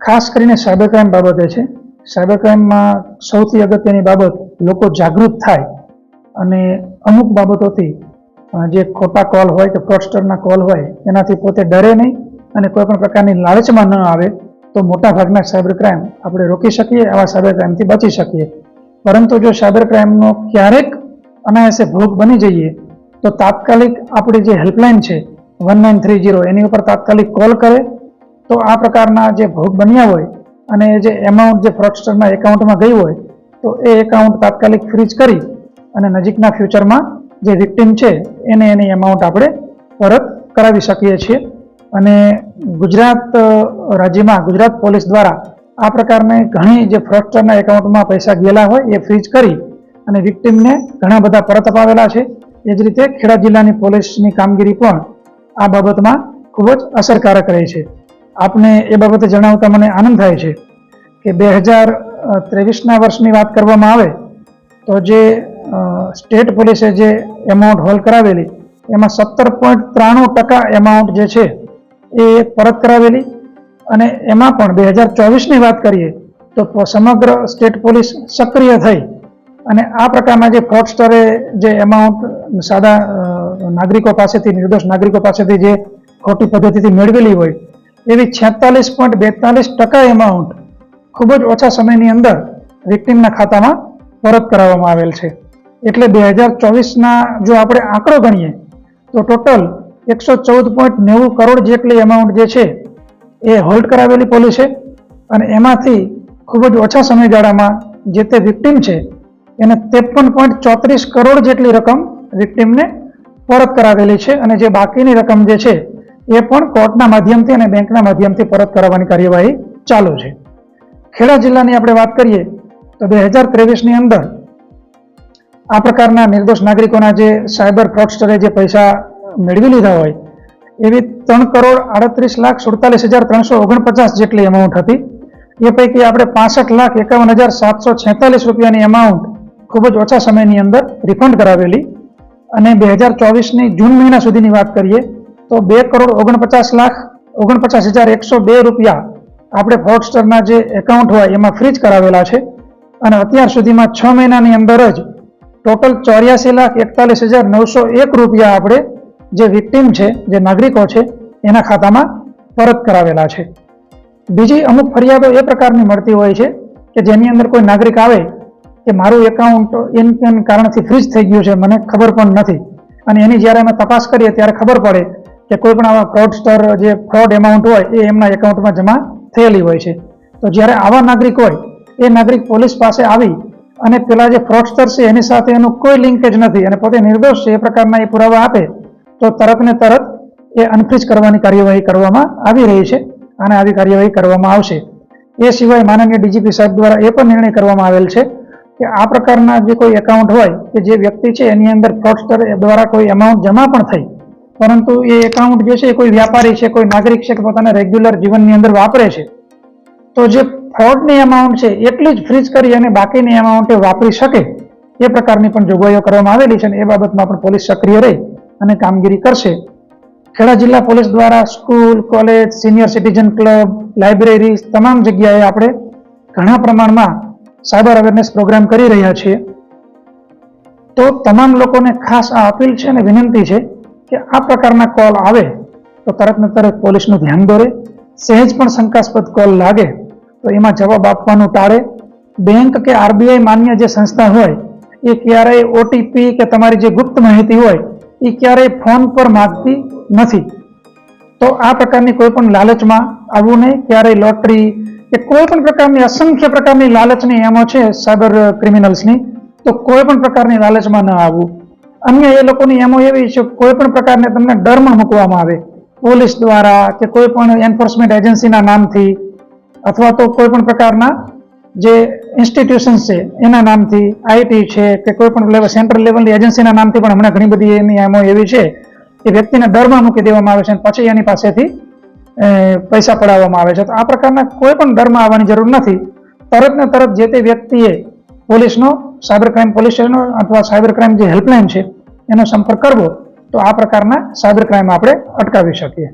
ખાસ કરીને cyber crime બાબતે છે. સાયબર ક્રાઇમમાં સૌથી અગત્યની બાબત લોકો જાગૃત થાય અને અમુક બાબતોથી જે ખોટા કોલ હોય કે ફ્રોડસ્ટરના કોલ હોય, એનાથી પોતે ડરે નહીં અને કોઈ પણ પ્રકારની લાલચમાં ન આવે તો મોટા ભાગના સાયબર ક્રાઇમ આપણે રોકી શકીએ, આવા સાયબર ક્રાઇમથી બચી શકીએ. પરંતુ જો સાયબર ક્રાઇમનો ક્યારેક અનાયાસે ભોગ બની જઈએ, તો તાત્કાલિક આપણી જે હેલ્પલાઇન છે, વન નાઇન થ્રી જીરો એની ઉપર તાત્કાલિક કોલ કરે તો આ પ્રકારના જે ભોગ બન્યા હોય અને જે એમાઉન્ટ જે ફ્રોડસ્ટરના એકાઉન્ટમાં ગઈ હોય, તો એ એકાઉન્ટ તાત્કાલિક ફ્રીજ કરી અને નજીકના ફ્યુચરમાં જે વિક્ટિમ છે, એને એની એમાઉન્ટ આપણે પરત કરાવી શકીએ છીએ. અને ગુજરાત રાજ્યમાં, ગુજરાત પોલીસ દ્વારા આ પ્રકારની ઘણી જે ફ્રોડસ્ટરના એકાઉન્ટમાં પૈસા ગયેલા હોય, એ ફ્રીજ કરી અને વિક્ટિમને ઘણા બધા પરત અપાવેલા છે. એ જ રીતે ખેડા જિલ્લાની પોલીસની કામગીરી પણ આ બાબતમાં ખૂબ જ અસરકારક રહી છે. આપને એ બાબતે જણાવતા મને આનંદ થાય છે કે બે હજાર ત્રેવીસના વર્ષની વાત કરવામાં આવે તો જે સ્ટેટ પોલીસે જે એમાઉન્ટ હોલ કરાવેલી, એમાં સત્તર પોઈન્ટ ત્રાણું ટકા એમાઉન્ટ જે છે એ પરત કરાવેલી અને એમાં પણ બે હજાર ચોવીસની વાત કરીએ તો સમગ્ર સ્ટેટ પોલીસ સક્રિય થઈ અને આ પ્રકારના જે ફ્રોડસ્ટરે જે એમાઉન્ટ સાદા નાગરિકો પાસેથી, નિર્દોષ નાગરિકો પાસેથી જે ખોટી પદ્ધતિથી મેળવેલી હોય એવી છેતાલીસ પોઈન્ટ બેતાલીસ ટકા એમાઉન્ટ ખૂબ જ ઓછા સમયની અંદર વિક્ટિમના ખાતામાં પરત કરાવવામાં આવેલ છે. એટલે બે હજાર ચોવીસના જો આપણે આંકડો ગણીએ, તો ટોટલ એકસો ચૌદ પોઈન્ટ નેવું કરોડ જેટલી એમાઉન્ટ જે છે, એ હોલ્ડ કરાવેલી પોલીસે અને એમાંથી ખૂબ જ ઓછા સમયગાળામાં જે તે વિક્ટિમ છે, એને ત્રેપન પોઈન્ટ ચોત્રીસ કરોડ જેટલી રકમ વિક્ટિમને પરત કરાવેલી છે અને જે બાકીની રકમ જે છે એ પણ કોર્ટના માધ્યમથી અને બેંકના માધ્યમથી પરત કરાવવાની કાર્યવાહી ચાલુ છે. ખેડા જિલ્લાની આપણે વાત કરીએ તો બે હજાર ત્રેવીસની અંદર આ પ્રકારના નિર્દોષ નાગરિકોના જે સાયબર ફ્રોડસ્ટરે જે પૈસા મેળવી લીધા હોય, એવી ત્રણ કરોડ આડત્રીસ લાખ સુડતાલીસ હજાર ત્રણસો ઓગણપચાસ જેટલી એમાઉન્ટ હતી. એ પૈકી આપણે પાસઠ લાખ એકાવન હજાર સાતસો છેતાલીસ રૂપિયાની એમાઉન્ટ ખૂબ જ ઓછા સમયની અંદર રિફંડ કરાવેલી. અને બે હજાર ચોવીસની જૂન મહિના સુધીની વાત કરીએ તો બે કરોડ ઓગણપચાસ લાખ, ઓગણપચાસ હજાર એકસો બે રૂપિયા આપણે ફ્રોડસ્ટરના જે એકાઉન્ટ હોય એમાં ફ્રીજ કરાવેલા છે. અને અત્યાર સુધીમાં છ મહિનાની અંદર જ ટોટલ ચોર્યાસી લાખ એકતાલીસ હજાર નવસો એક રૂપિયા આપણે જે વિક્ટીમ છે, જે નાગરિકો છે, એના ખાતામાં પરત કરાવેલા છે. બીજી અમુક ફરિયાદો એ પ્રકારની મળતી હોય છે કે જેની અંદર કોઈ નાગરિક આવે કે મારું એકાઉન્ટ એન કેન કારણથી ફ્રીજ થઈ ગયું છે, મને ખબર પણ નથી. અને એની જ્યારે અમે તપાસ કરીએ ત્યારે ખબર પડે કે કોઈ પણ આવા ફ્રોડસ્ટર જે ફ્રોડ એમાઉન્ટ હોય, એ એમના એકાઉન્ટમાં જમા થયેલી હોય છે. તો જ્યારે આવા નાગરિક હોય, એ નાગરિક પોલીસ પાસે આવી અને પેલા જે ફ્રોડસ્ટર છે, એની સાથે એનું કોઈ લિંકેજ નથી અને પોતે નિર્દોષ છે, એ પ્રકારના એ પુરાવા આપે, તો તરત ને તરત એ અનફ્રીજ કરવાની કાર્યવાહી કરવામાં આવી રહી છે અને આવી કાર્યવાહી કરવામાં આવશે. એ સિવાય માનનીય ડીજીપી સાહેબ દ્વારા એ પણ નિર્ણય કરવામાં આવેલ છે કે આ પ્રકારના જે કોઈ એકાઉન્ટ હોય કે જે વ્યક્તિ છે, એની અંદર ફ્રોડસ્ટર દ્વારા કોઈ એમાઉન્ટ જમા પણ થઈ પરંતુ એ એકાઉન્ટ જે છે એ કોઈ વ્યાપારી છે, કોઈ નાગરિક છે કે પોતાના રેગ્યુલર જીવનની અંદર વાપરે છે, તો જે ફ્રોડની એમાઉન્ટ છે એટલી જ ફ્રીજ કરી અને બાકીની એમાઉન્ટ એ વાપરી શકે એ પ્રકારની પણ જોગવાઈઓ કરવામાં આવેલી છે અને એ બાબતમાં પણ પોલીસ સક્રિય રહી અને કામગીરી કરશે. ખેડા જિલ્લા પોલીસ દ્વારા school, college, senior citizen club library તમામ જગ્યાએ આપણે ઘણા પ્રમાણમાં સાયબર અવેરનેસ પ્રોગ્રામ કરી રહ્યા છીએ. તો તમામ લોકોને ખાસ આ અપીલ છે અને વિનંતી છે કે આ પ્રકારના કોલ આવે, તો તરત ને તરત પોલીસનું ધ્યાન દોરે. સહેજ પણ શંકાસ્પદ કોલ લાગે, તો એમાં જવાબ આપવાનું ટાળે. બેંક કે આરબીઆઈ માન્ય જે સંસ્થા હોય, એ ક્યારેય ઓટીપી કે તમારી જે ગુપ્ત માહિતી હોય, એ ક્યારેય ફોન પર માગતી નથી. તો આ પ્રકારની કોઈ પણ લાલચમાં આવવું નહીં. ક્યારેય લોટરી કે કોઈ પણ પ્રકારની અસંખ્ય પ્રકારની લાલચની એમો છે સાયબર ક્રિમિનલ્સની, તો કોઈ પણ પ્રકારની લાલચમાં ન આવવું. અન્ય એ લોકોની એમો એવી છે, કોઈ પણ પ્રકારને તમને ડરમાં મૂકવામાં આવે. પોલીસ દ્વારા કે કોઈ પણ એન્ફોર્સમેન્ટ એજન્સીના નામથી અથવા તો કોઈ પણ પ્રકારના જે ઇન્સ્ટિટ્યુશન્સ છે, એના નામથી આઈટી છે કે કોઈ પણ લેવલ સેન્ટ્રલ લેવલની એજન્સીના નામથી પણ હમણાં ઘણી બધી એની એમો એવી છે કે વ્યક્તિને ડરમાં મૂકી દેવામાં આવે છે અને પછી એની પાસેથી પૈસા પડાવવામાં આવે છે. તો આ પ્રકારના કોઈ પણ ડરમાં આવવાની જરૂર નથી. તરત ને તરત જે તે વ્યક્તિએ પોલીસનો સાયબર ક્રાઇમ પોલીસ સ્ટેશનનો અથવા સાયબર ક્રાઇમ જે હેલ્પલાઇન છે એનો સંપર્ક કરવો, તો આ પ્રકારના સાયબર ક્રાઇમ આપણે અટકાવી શકીએ.